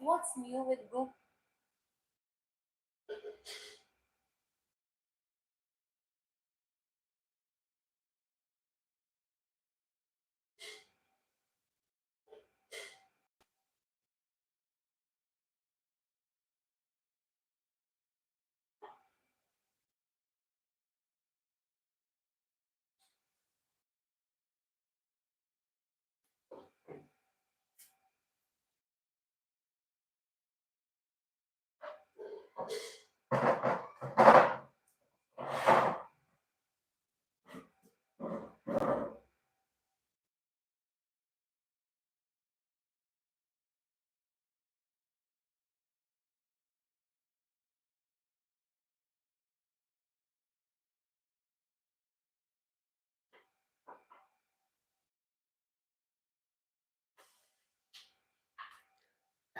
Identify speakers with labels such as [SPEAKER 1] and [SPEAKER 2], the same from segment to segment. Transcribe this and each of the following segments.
[SPEAKER 1] What's new with Google? Thank you.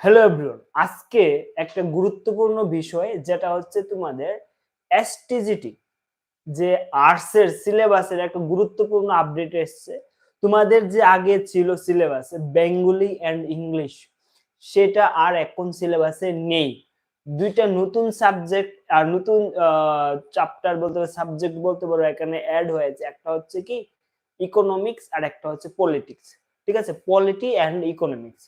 [SPEAKER 2] Hello everyone আজকে একটা গুরুত্বপূর্ণ বিষয়, যেটা হচ্ছে তোমাদের এসটিজিটি যে আর্টসের সিলেবাসের একটা গুরুত্বপূর্ণ আপডেট এসছে। তোমাদের যে আগে ছিল সিলেবাসে, বেঙ্গলি অ্যান্ড ইংলিশ সেটা আর এখন সিলেবাসে নেই। দুইটা নতুন সাবজেক্ট আর নতুন চ্যাপ্টার বলতে পারো সাবজেক্ট বলতে পারো, এখানে অ্যাড হয়েছে। একটা হচ্ছে কি? ইকোনমিক্স আর একটা হচ্ছে পলিটিক্স ঠিক আছে? পলিটি অ্যান্ড ইকোনমিক্স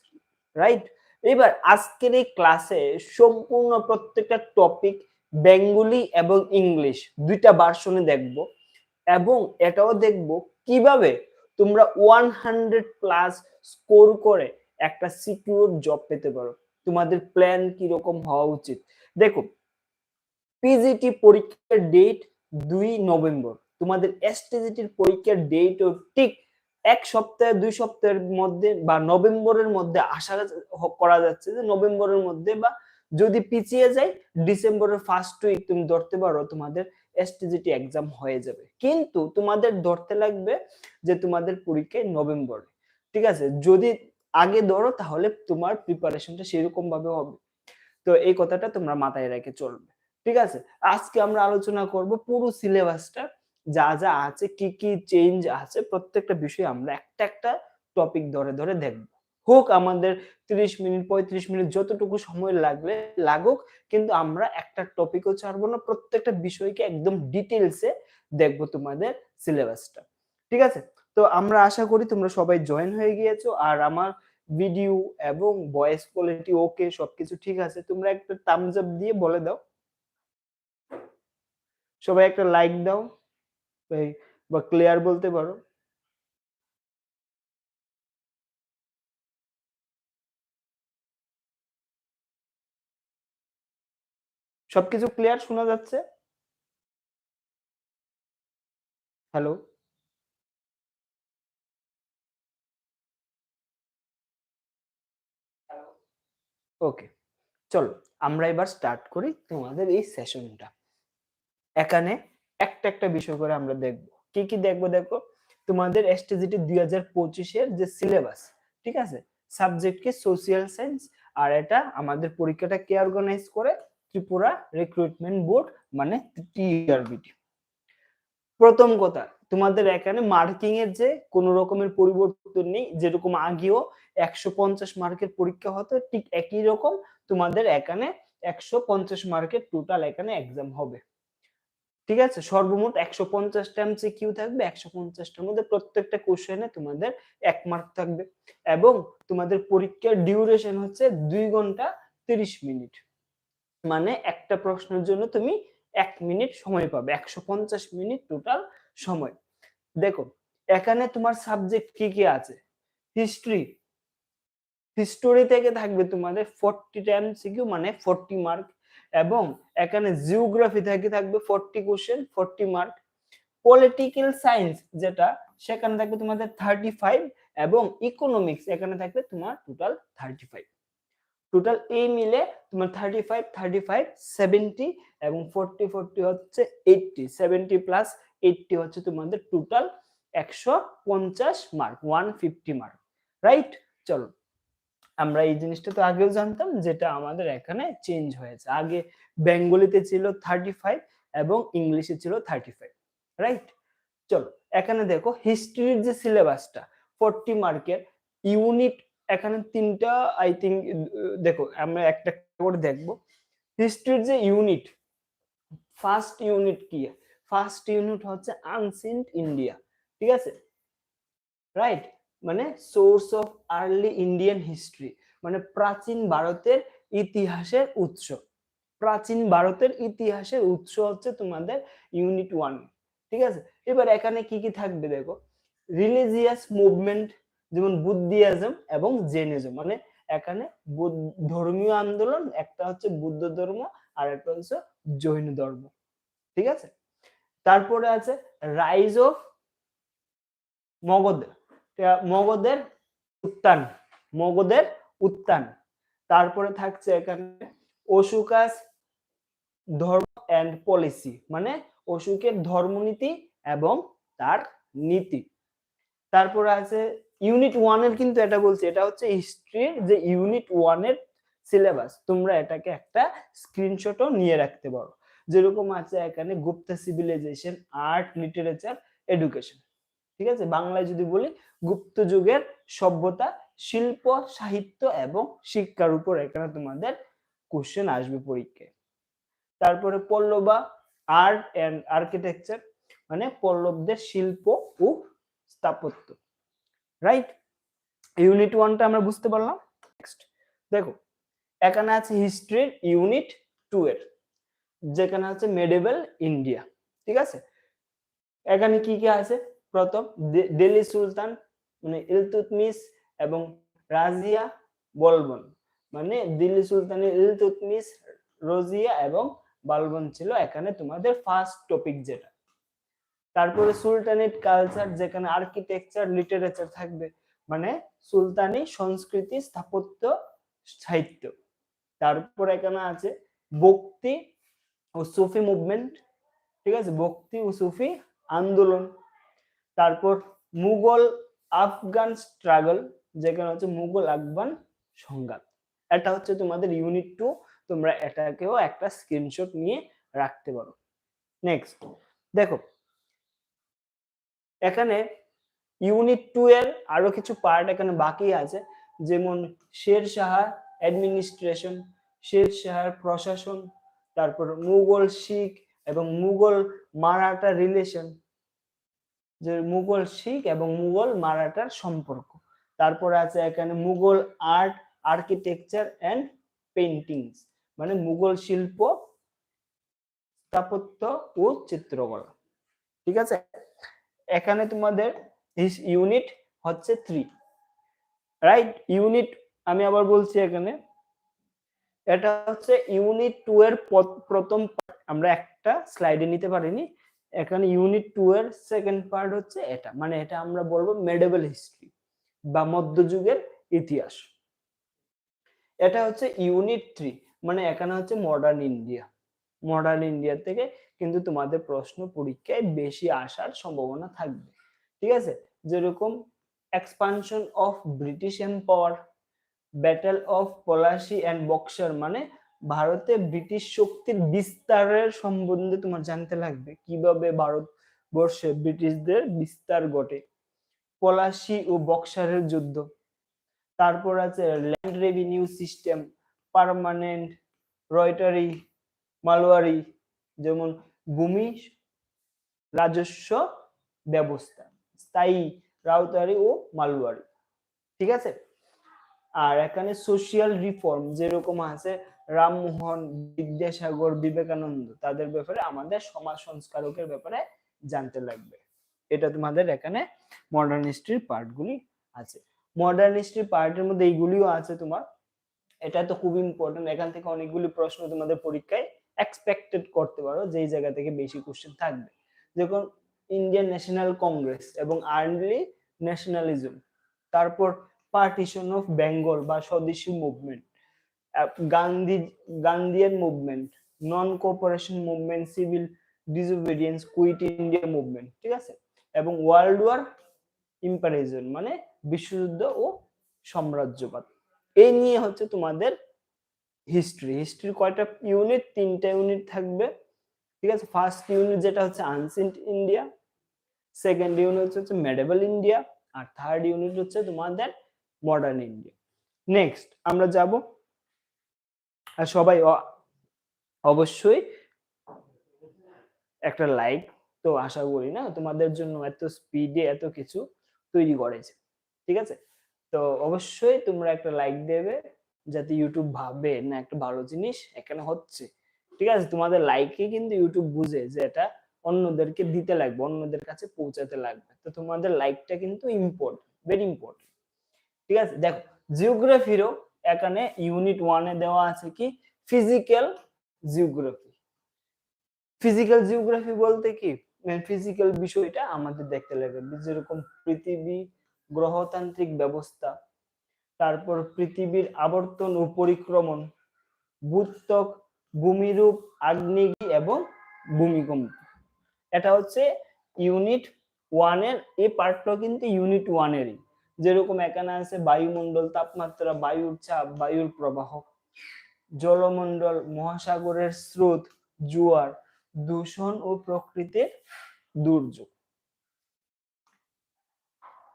[SPEAKER 2] রাইট এবার আজকের এই ক্লাসে সম্পূর্ণ প্রত্যেকটা টপিক বেঙ্গলি এবং ইংলিশ দুইটা ভার্সনে দেখব এবং এটাও দেখব কীভাবে তোমরা ওয়ান হান্ড্রেড প্লাস স্কোর করে একটা সিকিউর জব পেতে পারো। তোমাদের প্ল্যান কীরকম হওয়া উচিত? দেখো পিজিটি পরীক্ষার ডেট দুই নভেম্বর। তোমাদের এসটিজিটির পরীক্ষার ডেট ডেটও ঠিক এক সপ্তাহে, দুই সপ্তাহের মধ্যে বা নভেম্বরের মধ্যে আশা করা যাচ্ছে যে নভেম্বরের মধ্যে বা যদি পিছিয়ে যায়, ডিসেম্বরের ফার্স্ট উইক তুমি ধরতে পারো তোমাদের এসটিজিটি এক্সাম হয়ে যাবে। কিন্তু তোমাদের ধরতে লাগবে যে তোমাদের পরীক্ষা নভেম্বরে। ঠিক আছে? যদি আগে ধরো তাহলে তোমার প্রিপারেশনটা সেরকম ভাবে হবে। তো এই কথাটা তোমরা মাথায় রেখে চলবে। ঠিক আছে? আজকে আমরা আলোচনা করব পুরো সিলেবাসটা যা যা আছে, কি কি চেঞ্জ আছে, প্রত্যেকটা বিষয় আমরা একটা একটা টপিক ধরে ধরে দেখব। হোক আমাদের 30 মিনিট 35 মিনিট যতটুকু সময় লাগলে লাগুক, কিন্তু আমরা একটা টপিকও ছাড়বো না, প্রত্যেকটা বিষয়কে একদম ডিটেলসে দেখব তোমাদের সিলেবাসটা ঠিক আছে? তো আমরা আশা করি তোমরা সবাই জয়েন হয়ে গিয়েছো, আর আমার ভিডিও এবং ভয়েস কোয়ালিটি ওকে সবকিছু ঠিক আছে। তোমরা একটা থামস আপ দিয়ে বলে দাও। সবাই একটা লাইক দাও। বা ক্লিয়ার বলতে পারো? সবকিছু ক্লিয়ার শোনা যাচ্ছে? হ্যালো ওকে চলো আমরা এবার স্টার্ট করি তোমাদের এই সেশনটা এখানে একটা একটা বিষয় করে আমরা দেখব। কি কি দেখব দেখো? তোমাদের এসটিজিটি দুই হাজার পঁচিশের যে সিলেবাস ঠিক আছে? সাবজেক্ট কি? সোশিয়াল সায়েন্স আর এটা আমাদের পরীক্ষাটা কে অর্গানাইজ করে? ত্রিপুরা রিক্রুটমেন্ট বোর্ড মানে টিআরবিটি প্রথম কথা, তোমাদের এখানে মার্কিং এর যে কোনো রকমের পরিবর্তন নেই, যেরকম আগেও একশো পঞ্চাশ মার্কের পরীক্ষা হতো, ঠিক একই রকম তোমাদের এখানে একশো পঞ্চাশ মার্কের টোটাল এখানে এক্সাম হবে। ঠিক আছে? সর্বমোট একশো পঞ্চাশটা কিউ থাকবে, একশো পঞ্চাশটার মধ্যে প্রত্যেকটা কোশ্চেনে তোমাদের এক মার্ক থাকবে এবং তোমাদের পরীক্ষার ডিউরেশন হচ্ছে দুই ঘণ্টা তিরিশ মিনিট। মানে একটা প্রশ্নের জন্য তুমি এক মিনিট সময় পাবে, একশো পঞ্চাশ মিনিট টোটাল সময়। দেখো, এখানে তোমার সাবজেক্ট কি কি আছে? হিস্ট্রি হিস্টোরি থেকে থাকবে তোমাদের ফোরটি টাইম সিকিউ মানে ফোরটি মার্ক এবং এখানে জিওগ্রাফি থেকে, থাকবে forty question forty mark political science যেটা, সেখানে থাকবে তোমাদের থার্টি ফাইভ এবং ইকোনমিক্স এখানে থাকবে তোমার টোটাল থার্টি ফাইভ টোটাল এই মিলে তোমার thirty five thirty five seventy এবং ফোরটি ফোরটি হচ্ছে এইটটি সেভেন্টি প্লাস এইটটি হচ্ছে তোমাদের টোটাল একশো পঞ্চাশ mark one fifty mark right চলো। আমরা এই জিনিসটা তো আগেও জানতাম যেটা আমাদের এখানে চেঞ্জ হয়েছে। আগে বেঙ্গলিতে ছিল থার্টি ফাইভ এবং ইংলিশে ছিল থার্টি ফাইভ রাইট চলো, এখানে দেখো হিস্ট্রির যে সিলেবাসটা ফোরটি মার্কের ইউনিট এখানে তিনটা আই থিঙ্ক দেখো আমরা একটা করে দেখব। হিস্ট্রির যে ইউনিট ফার্স্ট ইউনিট কি? ফার্স্ট ইউনিট হচ্ছে আনসিন্ট ইন্ডিয়া ঠিক আছে? রাইট মানে source of early Indian history মানে প্রাচীন ভারতের ইতিহাসের উৎস। প্রাচীন ভারতের ইতিহাসের উৎস হচ্ছে তোমাদের ইউনিট ওয়ান ঠিক আছে? এবার এখানে কি কি থাকবে দেখো? রিলিজিয়াস মুভমেন্ট যেমন বুদ্ধিজম এবং জেনিজম মানে এখানে ধর্মীয় আন্দোলন, একটা হচ্ছে বুদ্ধ ধর্ম আর একটা হচ্ছে জৈন ধর্ম, ঠিক আছে? তারপরে আছে রাইজ অফ মগধ মগধের উত্থান মগধের উত্থান তারপরে থাকছে এখানে অশোকাস ধর্ম অ্যান্ড পলিসি মানে অশোকের ধর্মনীতি এবং তার নীতি। তারপরে আছে ইউনিট ওয়ানের কিন্তু এটা বলছে, এটা হচ্ছে হিস্ট্রির যে ইউনিট ওয়ানের সিলেবাস তোমরা এটাকে একটা স্ক্রিনশটও নিয়ে রাখতে পারো। যেরকম আছে এখানে Gupta civilisation art literature education ঠিক আছে? বাংলায় যদি বলি, গুপ্ত যুগের সভ্যতা, শিল্প, সাহিত্য এবং শিক্ষার উপর এখানে তোমাদের কোশ্চেন আসবে পরীক্ষায়। তারপরে পল্লবা আর্ট এন্ড আর্কিটেকচার মানে পল্লবদের শিল্প ও স্থাপত্য। রাইট ইউনিট ওয়ানটা আমরা বুঝতে পারলাম। নেক্সট দেখো, এখানে আছে হিস্ট্রির ইউনিট টু এর, যেখানে আছে মেডেবল ইন্ডিয়া ঠিক আছে? এখানে কি কি আছে? প্রথম দিল্লি সুলতান মানে ইলতুতমিশ এবং রাজিয়া বলবন। মানে দিল্লি সুলতানের ইলতুতমিশ, রোজিয়া এবং বালবন ছিল এখানে তোমাদের ফার্স্ট টপিক যেটা। তারপরে সুলতানেট কালচার যেখানে আর্কিটেকচার লিটারেচার থাকবে মানে সুলতানি সংস্কৃতি স্থাপত্য, সাহিত্য। তারপর এখানে আছে ভক্তি ও সুফি মুভমেন্ট ঠিক আছে? ভক্তি ও সুফি আন্দোলন। তারপর মুঘল আফগান স্ট্রাগল যেখানে হচ্ছে মুঘল আফগান সংঘাত। এটা হচ্ছে তোমাদের ইউনিট টু তোমরা এটাকেও একটা স্ক্রিনশট নিয়ে রাখতে পারো। নেক্সট দেখো, এখানে ইউনিট টু এর আরও কিছু পার্ট এখানে বাকি আছে, যেমন শের শাহার অ্যাডমিনিস্ট্রেশন শের শাহার প্রশাসন, তারপর মুঘল শিখ এবং মুঘল মারাঠা রিলেশন যে মুঘল শিখ এবং মুঘল মারাঠার সম্পর্ক। তারপর আছে এখানে Mughal art architecture and paintings মানে মুঘল শিল্প, স্থাপত্য ও চিত্রকলা। ঠিক আছে? এখানে তোমাদের ইউনিট হচ্ছে থ্রি রাইট ইউনিট আমি আবার বলছি এখানে। এটা হচ্ছে ইউনিট টু এর প্রথম আমরা একটা স্লাইডে নিতে পারিনি। এখানে ইউনিট টু এর সেকেন্ড পার্ট হচ্ছে এটা। মানে এটা আমরা বলব মেডেবল হিস্ট্রি বা মধ্যযুগের ইতিহাস। এটা হচ্ছে ইউনিট থ্রি মানে এখানে হচ্ছে মডার্ন ইন্ডিয়া মডার্ন ইন্ডিয়া থেকে কিন্তু তোমাদের প্রশ্ন পরীক্ষায় বেশি আসার সম্ভাবনা থাকবে। ঠিক আছে? যেরকম expansion of British empire battle of Palashi and Buxar মানে ভারতে ব্রিটিশ শক্তির বিস্তারের সম্বন্ধে তোমার জানতে লাগবে। কীভাবে ভারতবর্ষে ব্রিটিশদের বিস্তার ঘটে? পলাশি ও বক্সারের যুদ্ধ। তারপর আছে land revenue system permanent Ryotwari, Mahalwari, যেমন ভূমি রাজস্ব ব্যবস্থা, স্থায়ী রাউতারি ও মালওয়ারি। ঠিক আছে? আর এখানে সোশিয়াল রিফর্ম যেরকম আছে রামমোহন, বিদ্যাসাগর, বিবেকানন্দ, তাদের ব্যাপারে আমাদের সমাজ সংস্কারকের ব্যাপারে জানতে লাগবে। এটা তোমাদের এখানে মডার্ন হিস্ট্রির পার্টগুলি আছে। মডার্ন হিস্ট্রির পার্টের মধ্যে এইগুলিও আছে তোমার। এটা তো খুব ইম্পর্টেন্ট এখান থেকে অনেকগুলি প্রশ্ন তোমাদের পরীক্ষায় এক্সপেক্টেড করতে পারো, যেই জায়গা থেকে বেশি কোশ্চেন থাকবে। যেমন ইন্ডিয়ান ন্যাশনাল কংগ্রেস এবং আর্লি ন্যাশনালিজম তারপর পার্টিশন অফ বেঙ্গল বা Swadeshi movement Gandhi, Gandhian movement non cooperation movement civil disobedience quit India movement ঠিক আছে? এবং ওয়ার্ল্ড ওয়ার ইম্পারিজন মানে বিশ্বযুদ্ধ ও সাম্রাজ্যবাদ। এই নিয়ে হচ্ছে তোমাদের হিস্ট্রি হিস্ট্রির কয়টা ইউনিট তিনটা ইউনিট থাকবে, ঠিক আছে? ফার্স্ট ইউনিট যেটা হচ্ছে আনসেন্ট ইন্ডিয়া সেকেন্ড ইউনিট হচ্ছে মেডেবল ইন্ডিয়া আর থার্ড ইউনিট হচ্ছে তোমাদের মডার্ন ইন্ডিয়া নেক্সট আমরা যাব সবাই অবশ্যই একটা লাইক তো আশা করি না? তোমাদের জন্য এত স্পিডে এত কিছু তৈরি করেছে, ঠিক আছে? তো অবশ্যই তোমরা একটা লাইক দেবে যাতে ইউটিউব ভাবে না একটা ভালো জিনিস এখানে হচ্ছে, ঠিক আছে? তোমাদের লাইকে কিন্তু ইউটিউব বুঝে যে এটা অন্যদেরকে দিতে লাগবে, অন্যদের কাছে পৌঁছাতে লাগবে। তো তোমাদের লাইকটা কিন্তু ইম্পর্টেন্ট ভেরি ইম্পর্টেন্ট ঠিক আছে? দেখো জিওগ্রাফিরও এখানে ইউনিট ওয়ানে দেওয়া আছে কি? ফিজিক্যাল জিওগ্রাফি ফিজিক্যাল জিওগ্রাফি বলতে কি? ফিজিক্যাল বিষয়টা আমাদের দেখতে লাগবে। যেরকম পৃথিবী, গ্রহতান্ত্রিক ব্যবস্থা, তারপর পৃথিবীর আবর্তন ও পরিক্রমণ, ভূত্বক, ভূমিরূপ আগ্নেয়গি এবং ভূমিকম্প। এটা হচ্ছে ইউনিট ওয়ানের এই পার্টটা কিন্তু ইউনিট ওয়ানেরই যেরকম এখানে আছে বায়ুমণ্ডল তাপমাত্রা, বায়ুর চাপ, বায়ুর প্রবাহ, জলমণ্ডল, মহাসাগরের স্রোত, জোয়ার, দূষণ ও প্রকৃতির দুর্যোগ।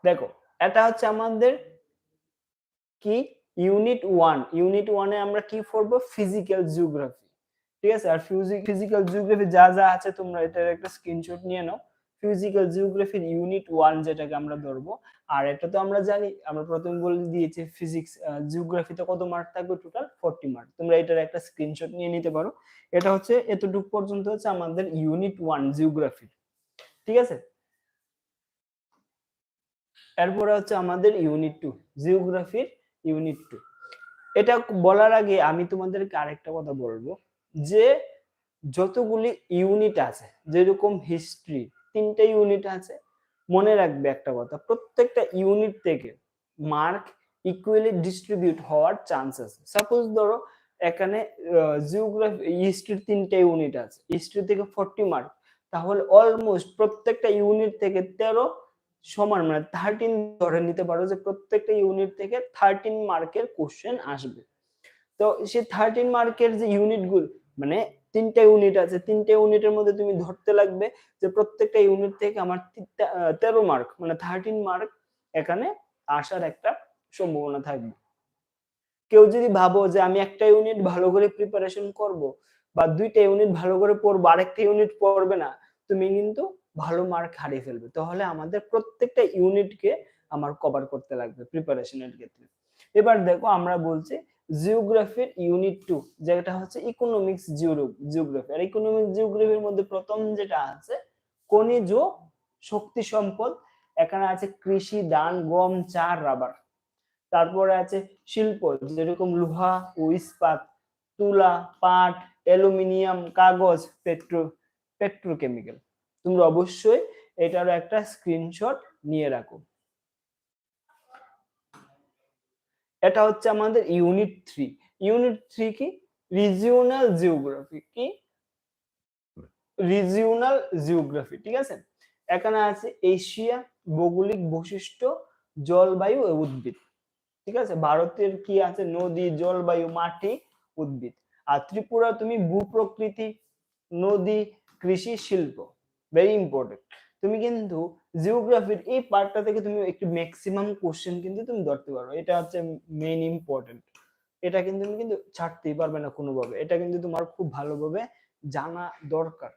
[SPEAKER 2] দেখো, এটা হচ্ছে আমাদের কি? ইউনিট ওয়ান ইউনিট ওয়ানে আমরা কি পড়ব? ফিজিক্যাল জিওগ্রাফি ঠিক আছে? আর ফিজিক্যাল জিওগ্রাফি যা যা আছে তোমরা এটার একটা স্ক্রিনশট নিয়ে নাও। ফিজিক্যাল জিওগ্রাফির ইউনিট ওয়ান যেটাকে আমরা ধরবো। আর এটা তো আমরা জানি, আমরা প্রথমে বলে দিয়েছি ফিজিক্স জিওগ্রাফিতে কত মার্ক থাকবে টোটাল ফোরটি মার্ক তোমরা এটার একটা স্ক্রিনশট নিয়ে নিতে পারো। এটা হচ্ছে এতটুকু পর্যন্ত হচ্ছে আমাদের ইউনিট ওয়ান জিওগ্রাফি ঠিক আছে? এরপরে হচ্ছে আমাদের ইউনিট টু জিওগ্রাফির ইউনিট টু এটা বলার আগে আমি তোমাদেরকে আরেকটা কথা বলব যে, যতগুলি ইউনিট আছে, যেরকম হিস্ট্রি তিনটা ইউনিট আছে। মনে রাখবে একটা কথা, প্রত্যেকটা ইউনিট থেকে মার্ক ইকুয়ালি ডিস্ট্রিবিউট হওয়ার চান্স আছে। সাপোজ ধরো, এখানে জিওগ্রাফি হিস্ট্রির তিনটা ইউনিট আছে। হিস্ট্রি থেকে ফোরটি মার্ক তাহলে অলমোস্ট প্রত্যেকটা ইউনিট থেকে তেরো সমান মানে থার্টিন ধরে নিতে পারো যে প্রত্যেকটা ইউনিট থেকে থার্টিন মার্কের কোশ্চেন আসবে। তো সেই থার্টিন মার্কের যে ইউনিটগুলো মানে তিনটা ইউনিট আছে। তিনটা ইউনিটের মধ্যে তুমি ধরতে লাগবে যে প্রত্যেকটা ইউনিট থেকে আমার তেরো মার্ক মানে থার্টিন মার্ক এখানে আসার একটা সম্ভাবনা থাকবে। কেউ যদি ভাবো যে আমি একটা ইউনিট ভালো করে প্রিপারেশন করব বা দুইটা ইউনিট ভালো করে পড়ব আরেকটা ইউনিট পড়বে না, তুমি কিন্তু ভালো মার্ক হারিয়ে ফেলবে। তাহলে আমাদের প্রত্যেকটা ইউনিটকে আমার কভার করতে লাগবে প্রিপারেশনের ক্ষেত্রে। এবার দেখো আমরা বলছি জিওগ্রাফির ইউনিট টু যেটা হচ্ছে ইকোনমিক্স জিওগ্রাফি আর ইকোনমিক্স জিওগ্রাফির মধ্যে প্রথম যেটা আছে, খনিজ শক্তি সম্পদ, এখানে আছে কৃষি, ধান, গম, চা, রাবার। তারপরে আছে শিল্প, যেরকম লোহা ও ইস্পাত, তুলা, পাট, অ্যালুমিনিয়াম, কাগজ, পেট্রো পেট্রোকেমিক্যাল তোমরা অবশ্যই এটারও একটা স্ক্রিনশট নিয়ে রাখো। এটা হচ্ছে আমাদের ইউনিট থ্রি ইউনিট থ্রি কি? রিজিওনাল জিওগ্রাফি কি? রিজিওনাল জিওগ্রাফি ঠিক আছে? এখানে আছে এশিয়া ভৌগোলিক বৈশিষ্ট্য, জলবায়ু ও উদ্ভিদ। ঠিক আছে? ভারতের কি আছে? নদী, জলবায়ু, মাটি, উদ্ভিদ। আর ত্রিপুরা, তুমি ভূপ্রকৃতি, নদী, কৃষি, শিল্প। ভেরি ইম্পর্টেন্ট তুমি কিন্তু জিওগ্রাফির এই পার্টটা থেকে তুমি একটু ম্যাক্সিমাম কোশ্চেন কিন্তু তুমি ধরতে পারো। এটা হচ্ছে মেইন ইম্পর্টেন্ট এটা কিন্তু তুমি কিন্তু ছাড়তেই পারবে না কোনোভাবে। এটা কিন্তু তোমার খুব ভালোভাবে জানা দরকার।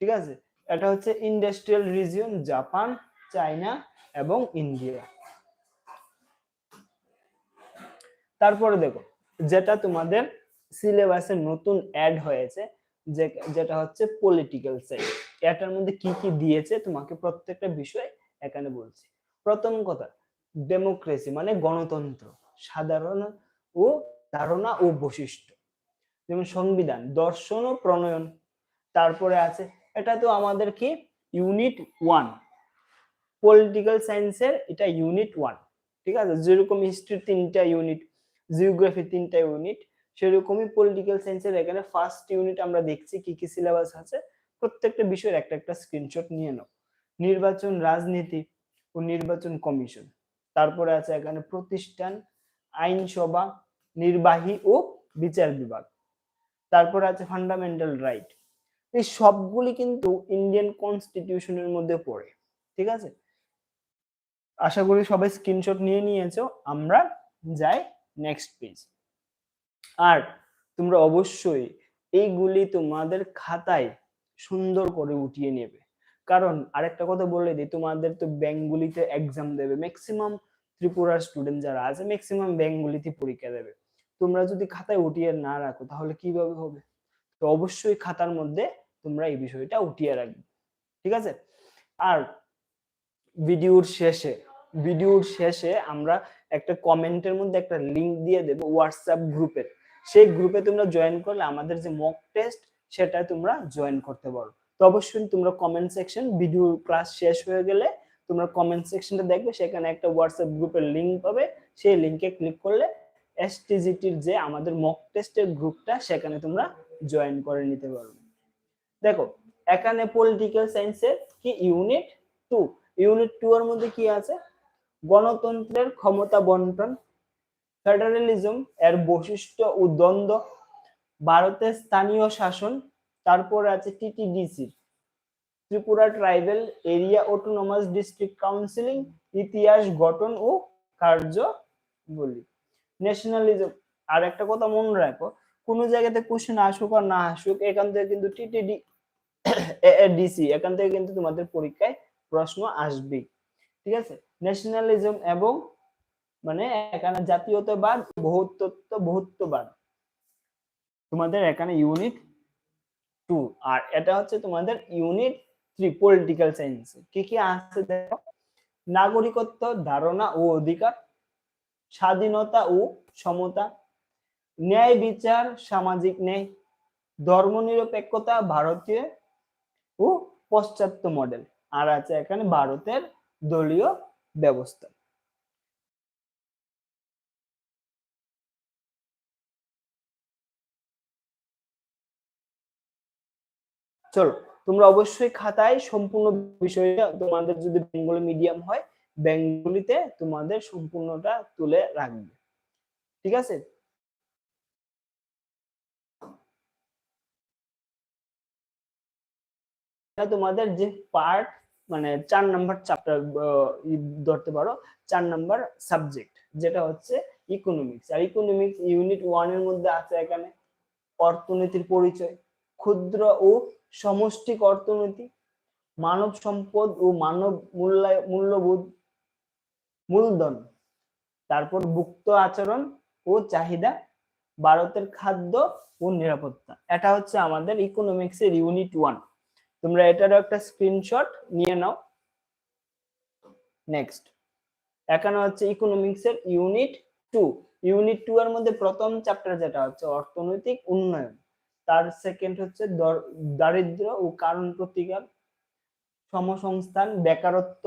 [SPEAKER 2] ঠিক আছে? এটা হচ্ছে ইন্ডাস্ট্রিয়াল রিজিয়ন জাপান চায়না এবং ইন্ডিয়া তারপরে দেখো, যেটা তোমাদের সিলেবাসে নতুন অ্যাড হয়েছে যেটা হচ্ছে পলিটিক্যাল সাইন্স এটার মধ্যে কি কি দিয়েছে তোমাকে প্রত্যেকটা বিষয় এখানে বলছি। প্রথম কথা ডেমোক্রেসি মানে গণতন্ত্র, সাধারণ ও ধারণা ও বৈশিষ্ট্য। যেমন সংবিধান, দর্শন ও প্রণয়ন। তারপরে আছে, এটা তো আমাদের কি? ইউনিট ওয়ান পলিটিক্যাল সায়েন্সের এটা ইউনিট ওয়ান ঠিক আছে? যেরকম হিস্ট্রি তিনটা ইউনিট জিওগ্রাফি তিনটা ইউনিট সেরকমই পলিটিক্যাল সায়েন্সের এখানে ফার্স্ট ইউনিট আমরা দেখছি কি কি সিলেবাস আছে। প্রত্যেকটা বিষয়ের একটা একটা স্ক্রিনশট নিয়ে নাও। নির্বাচন রাজনীতি ও নির্বাচন কমিশন তারপরে আছে এখানে প্রতিষ্ঠান, আইনসভা, নির্বাহী ও বিচার বিভাগ। তারপরে আছে ফান্ডামেন্টাল রাইট এই সবগুলি কিন্তু ইন্ডিয়ান কনস্টিটিউশনের মধ্যে পড়ে, ঠিক আছে? আশা করি সবাই স্ক্রিনশট নিয়ে নিয়েছো। আমরা যাই নেক্সট পেজ আর তোমরা অবশ্যই এইগুলি তোমাদের খাতায় সুন্দর করে উঠিয়ে নেবে। কারণ আরেকটা কথা বলে দিই, তোমাদের তো ব্যাংকগুলিতে এক্সাম দেবে। ম্যাক্সিমাম ত্রিপুরার স্টুডেন্ট যারা আছে ম্যাক্সিমাম ব্যাংকগুলিতে পরীক্ষা দেবে। তোমরা যদি খাতায় উঠিয়ে না রাখো, তাহলে কীভাবে হবে? তো অবশ্যই খাতার মধ্যে তোমরা এই বিষয়টা উঠিয়ে রাখবে। ঠিক আছে? আর ভিডিওর শেষে ভিডিওর শেষে আমরা একটা কমেন্টের মধ্যে একটা লিংক দিয়ে দেবো হোয়াটসঅ্যাপ গ্রুপের সেই গ্রুপে তোমরা জয়েন করলে আমাদের যে মক টেস্ট সেটা তোমরা জয়েন করতে পারো। তো অবশ্যই তোমরা কমেন্ট সেকশন ভিডিও ক্লাস শেষ হয়ে গেলে তোমরা কমেন্ট সেকশনটা দেখবে, সেখানে একটা হোয়াটসঅ্যাপ গ্রুপের লিঙ্ক পাবে। সেই লিঙ্কে ক্লিক করলে এসটিজিটির যে আমাদের মক টেস্টের গ্রুপটা সেখানে তোমরা জয়েন করে নিতে পারবে। দেখো, এখানে পলিটিক্যাল সায়েন্সের কি ইউনিট টু ইউনিট টু এর মধ্যে কি আছে? গণতন্ত্রের ক্ষমতা বন্টন ফেডারেলিজম এর বৈশিষ্ট্য ও দ্বন্দ্ব, ভারতের স্থানীয় শাসন, তারপর আছে TTDC Tripura tribal area autonomous district counselling ইতিহাস গঠন ও কার্য বলি ন্যাশনালিজম আর একটা কথা মনে রাখো, কোন জায়গাতে কোশ্চেন আসুক আর না আসুক, এখান থেকে কিন্তু টিটিডি ডিসি এখান থেকে কিন্তু তোমাদের পরীক্ষায় প্রশ্ন আসবেই। ঠিক আছে? ন্যাশনালিজম এবং মানে এখানে জাতীয়তাবাদ, বহুত্বত্ব, বহুত্ববাদ। তোমাদের এখানে ইউনিট টু আর এটা হচ্ছে তোমাদের ইউনিট থ্রি পলিটিক্যাল সায়েন্স কি কি আছে দেখো? নাগরিকত্ব, ধারণা ও অধিকার, স্বাধীনতা ও সমতা, ন্যায় বিচার, সামাজিক ন্যায়, ধর্মনিরপেক্ষতা, ভারতীয় ও পশ্চাত্য মডেল আর আছে এখানে ভারতের দলীয় ব্যবস্থা। চলো, তোমরা অবশ্যই খাতায় সম্পূর্ণ বিষয়টা তোমাদের যদি বেঙ্গলি মিডিয়াম হয়, বেঙ্গলিতে তোমাদের সম্পূর্ণটা তুলে রাখবে। ঠিক আছে? তোমাদের যে পার্ট মানে চার নাম্বার চ্যাপ্টার ধরতে পারো। চার নাম্বার সাবজেক্ট যেটা হচ্ছে ইকোনমিক্স আর ইকোনমিক্স ইউনিট ওয়ানের মধ্যে আছে এখানে অর্থনীতির পরিচয়। ক্ষুদ্র ও সমষ্টিক অর্থনীতি, মানব সম্পদ ও মানব মূল্যায়, মূল্যবোধ, মূলধন, তারপর ভুক্ত আচরণ ও চাহিদা, ভারতের খাদ্য ও নিরাপত্তা। এটা হচ্ছে আমাদের ইকোনমিক্স এর ইউনিট ওয়ান তোমরা এটারও একটা স্ক্রিনশট নিয়ে নাও। নেক্সট এখানে হচ্ছে ইকোনমিক্স এর ইউনিট টু ইউনিট টু এর মধ্যে প্রথম চ্যাপ্টার যেটা হচ্ছে অর্থনৈতিক উন্নয়ন। তার সেকেন্ড হচ্ছে দারিদ্র ও কারণ প্রতিকার। সমসংস্থান, বেকারত্ব,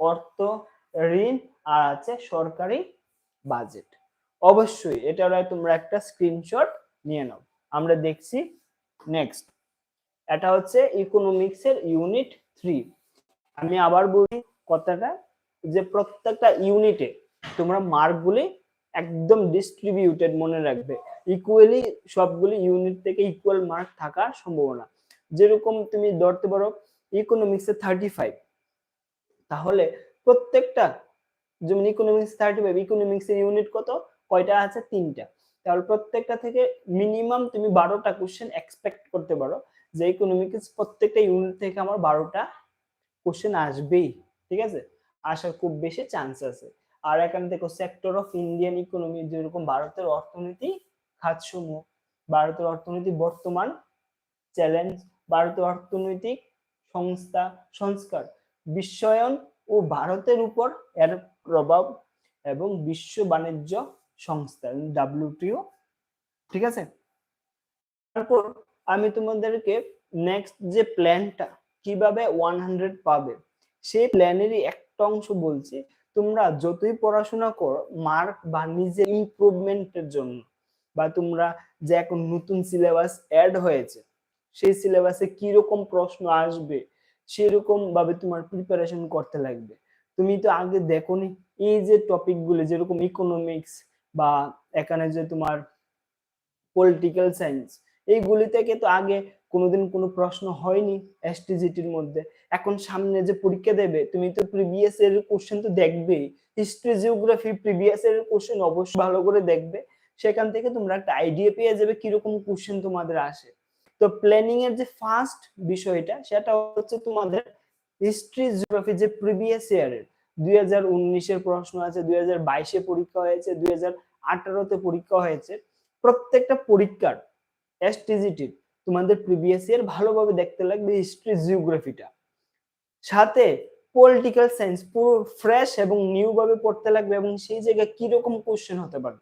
[SPEAKER 2] অর্থ, ঋণ, আর আছে সরকারি বাজেট অবশ্যই এটার তোমরা একটা স্ক্রিনশট নিয়ে নাও। আমরা দেখছি। নেক্সট এটা হচ্ছে ইকোনমিক্স এর ইউনিট থ্রি আমি আবার বলি কথাটা যে প্রত্যেকটা ইউনিটে তোমরা মার্কগুলি একদম ডিস্ট্রিবিউটেড মনে রাখবে। ইকুয়ালি সবগুলি ইউনিট থেকে ইকুয়াল মার্ক থাকার সম্ভাবনা। যেরকম তুমি ধরতে পারো ইকোনমিক্স থার্টি ফাইভ তাহলে প্রত্যেকটা যেমন ইকোনমিক্স থার্টি ফাইভ ইকোনমিক্স এর ইউনিট কত? কয়টা আছে? তিনটা। তাহলে প্রত্যেকটা থেকে মিনিমাম তুমি বারোটা কোশ্চেন এক্সপেক্ট করতে পারো। যে ইকোনমিক্স প্রত্যেকটা ইউনিট থেকে আমার বারোটা কোশ্চেন আসবেই, ঠিক আছে? আসার খুব বেশি চান্স আছে। আর এখান থেকে সেক্টর অফ ইন্ডিয়ান ইকোনমি যেরকম ভারতের অর্থনীতি খাতসমূহ ভারতের অর্থনীতি বর্তমান চ্যালেঞ্জ ভারতের অর্থনৈতিক সংস্থা সংস্কার, বিশ্বায়ন ও ভারতের উপর এর প্রভাব এবং বিশ্ব বাণিজ্য সংস্থা ডাব্লিউটিও ঠিক আছে? তারপর আমি তোমাদেরকে নেক্সট যে প্ল্যানটা কীভাবে ওয়ান হান্ড্রেড পাবে, সেই প্ল্যানেরই একটা অংশ বলছি, তোমরা যতই পড়াশোনা করো মার্ক বা নিজের ইমপ্রুভমেন্টের জন্য, বা তোমরা যে এখন নতুন সিলেবাস অ্যাড হয়েছে, সেই সিলেবাসে কীরকম প্রশ্ন আসবে, সেরকম ভাবে তোমার প্রিপারেশন করতে লাগবে। তুমি তো আগে দেখোনি, এই যে টপিকগুলো যেরকম ইকোনমিক্স বা এখানে যে তোমার পলিটিক্যাল সায়েন্স এইগুলি থেকে তো আগে কোনোদিন কোনো প্রশ্ন হয়নি এসটিজিটির মধ্যে। এখন সামনে যে পরীক্ষা দেবে, তুমি তো প্রিভিয়াস এর কোশ্চেন তো দেখবেই। হিস্ট্রি জিওগ্রাফি প্রিভিয়াস এর কোশ্চেন অবশ্যই ভালো করে দেখবে। সেখান থেকে তোমরা একটা আইডিয়া পেয়ে যাবে কীরকম কোশ্চেন তোমাদের আসে। তো প্ল্যানিং এর যে ফার্স্ট বিষয়টা, সেটা হচ্ছে তোমাদের হিস্ট্রি জিওগ্রাফি যে প্রিভিয়াস ইয়ারের দুই হাজার উনিশের প্রশ্ন আছে, দুই হাজার বাইশে পরীক্ষা হয়েছে, দুই হাজার আঠারোতে পরীক্ষা হয়েছে। প্রত্যেকটা পরীক্ষার এসটিজিটির তোমাদের প্রিভিয়াস ইয়ার ভালোভাবে দেখতে লাগবে হিস্ট্রি জিওগ্রাফিটা সাথে পলিটিক্যাল সায়েন্স পুরো ফ্রেশ এবং নিউ ভাবে পড়তে লাগবে এবং সেই জায়গায় কীরকম কোশ্চেন হতে পারে,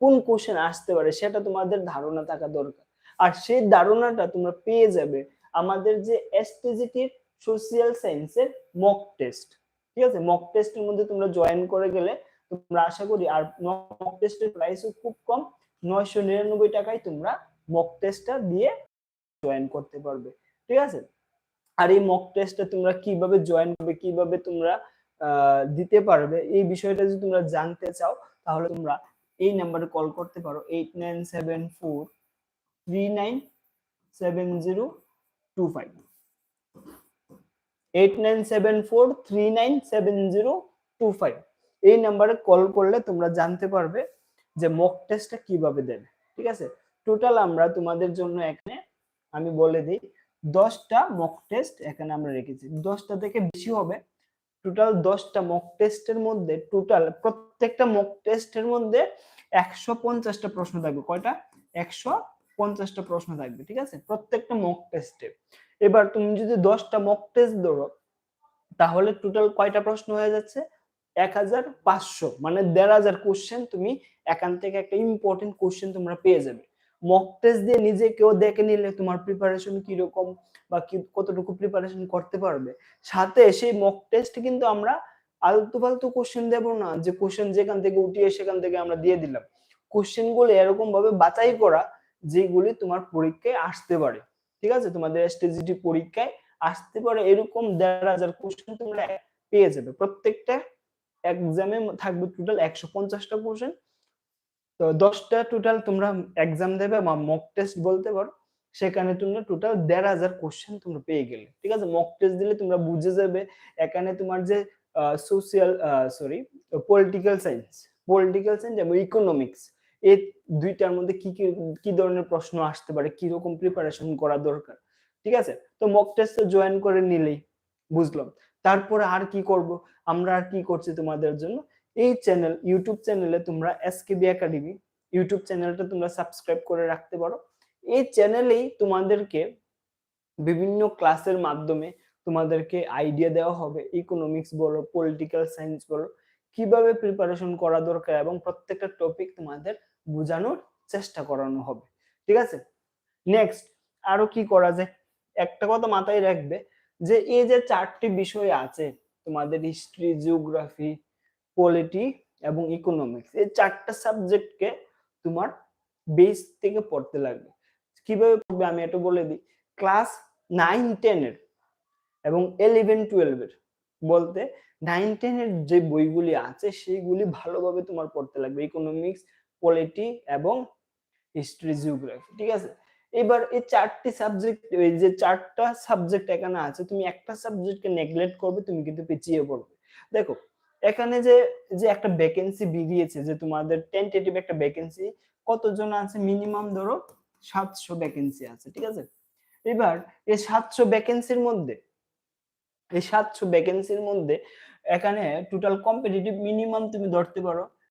[SPEAKER 2] কোন কোশ্চেন আসতে পারে, সেটা তোমাদের ধারণা থাকা দরকার। আর সেই ধারণাটা তোমরা পেয়ে যাবে আমাদের যে এসটিজিটির সোশিয়াল সায়েন্সের মক টেস্ট ঠিক আছে? মক টেস্টের মধ্যে তোমরা জয়েন করে গেলে তোমরা আশা করি আর মক টেস্টের প্রাইসও খুব কম, নয়শো নিরানব্বই টাকায় তোমরা মক টেস্টটা দিয়ে জয়েন করতে পারবে, ঠিক আছে? আর এই মক টেস্টটা তোমরা কীভাবে জয়েন করবে, কীভাবে তোমরা দিতে পারবে, এই বিষয়টা যদি তোমরা জানতে চাও, তাহলে তোমরা এই নাম্বারে কল করতে পারো eight nine seven four three nine seven zero two five eight nine seven four three nine seven zero two five এই নাম্বারে কল করলে তোমরা জানতে পারবে যে মক টেস্টটা কীভাবে দেবে, ঠিক আছে? টোটাল আমরা তোমাদের জন্য এখানে আমি বলে দিই, দশটা মক টেস্ট এখানে আমরা রেখেছি। দশটা থেকে বেশি হবে। টোটাল দশটা মক টেস্টের মধ্যে টোটাল প্রত্যেকটা মক টেস্টের মধ্যে একশো পঞ্চাশটা প্রশ্ন থাকবে। কয়টা? একশো পঞ্চাশটা প্রশ্ন থাকবে, ঠিক আছে? প্রত্যেকটা মক টেস্টে এবার তুমি যদি দশটা মক টেস্ট ধরো, তাহলে টোটাল কয়টা প্রশ্ন হয়ে যাচ্ছে? এক হাজার পাঁচশো মানে দেড় হাজার কোশ্চেন তুমি এখান থেকে একটা ইম্পর্টেন্ট কোশ্চেন তোমরা পেয়ে যাবে। মক টেস্ট দিয়ে নিজে কেউ দেখে নিলে তোমার প্রিপারেশন কীরকম বা কতটুকু প্রিপারেশন করতে পারবে? সাথে সেই মক টেস্ট কিন্তু আমরা আলতু ফালতু কোশ্চেন দেব না, যে কোশ্চেন যেখান থেকে উঠিয়ে সেখান থেকে আমরা দিয়ে দিলাম। কোশ্চেনগুলো এরকম ভাবে বাছাই করা যেগুলি তোমার পরীক্ষায় আসতে পারে। ঠিক আছে? তোমাদের এসটিজিটি পরীক্ষায় আসতে পারে এরকম দেড় হাজার কোশ্চেন তোমরা পেয়ে যাবে। প্রত্যেকটা এক্সামে থাকবে টোটাল একশো পঞ্চাশটা কোশ্চেন তো দশটা টোটাল তোমরা এক্সাম দেবে বা মক টেস্ট বলতে পারো, সেখানে তোমরা টোটাল দেড় হাজার কোশ্চেন তোমরা পেয়ে গেলে। ঠিক আছে? মক টেস্ট দিলে তোমরা বুঝে যাবে, এখানে তোমার যে social sorry political science political science এবং ইকোনমিক্স এই দুইটার মধ্যে কি কি কি ধরনের প্রশ্ন আসতে পারে কি রকম প্রিপারেশন করা দরকার? ঠিক আছে? তো মক টেস্টে জয়েন করে নিলেই, বুঝলাম। তারপরে আর কি করব? আমরা আর কি করছি তোমাদের জন্য? এই চ্যানেল ইউটিউব চ্যানেলে তোমরা এসকেবি একাডেমি ইউটিউব চ্যানেলটা তোমরা সাবস্ক্রাইব করে রাখতে পারো। এই চ্যানেলেই তোমাদেরকে বিভিন্ন ক্লাসের মাধ্যমে তোমাদেরকে আইডিয়া দেওয়া হবে ইকোনমিক্স বলো পলিটিক্যাল সায়েন্স বলো, কীভাবে প্রিপারেশন করা দরকার এবং প্রত্যেকটা টপিক তোমাদের বোঝানোর চেষ্টা করানো হবে। ঠিক আছে? নেক্সট আরও কি করা যায়? একটা কথা মাথায় রাখবে যে, এই যে চারটি বিষয় আছে তোমাদের হিস্ট্রি জিওগ্রাফি পলিটি এবং ইকোনমিক্স এই চারটা সাবজেক্টকে তোমার বেস থেকে পড়তে লাগবে। কীভাবে পড়বে আমি এটা বলে দিই। ক্লাস নাইন টেনের এবং ইলেভেন টুয়েলভের বলতে নাইন টেনের যে বইগুলি আছে সেইগুলি ভালোভাবে তোমার পড়তে লাগবে। ইকোনমিক্স পলিটি এবং হিস্ট্রি জিওগ্রাফি ঠিক আছে? এবার এই চারটি সাবজেক্ট এই যে চারটা সাবজেক্ট এখানে আছে, তুমি একটা সাবজেক্টকে নেগলেক্ট করবে, তুমি কিন্তু পিছিয়ে পড়বে। দেখো এখানে যে যে একটা ভ্যাকেন্সি বেরিয়েছে, যে তোমাদের টেন্টেটিভ একটা ভ্যাকেন্সি কতজন আছে মিনিমাম ধরো? সাতশো ভ্যাকেন্সি আছে, ঠিক আছে? এবার এই সাতশো ভ্যাকেন্সির মধ্যে, এই সাতশো ভ্যাকেন্সির মধ্যে এখানে টোটাল কম্পিটিটিভ মিনিমাম তুমি ধরতে পারো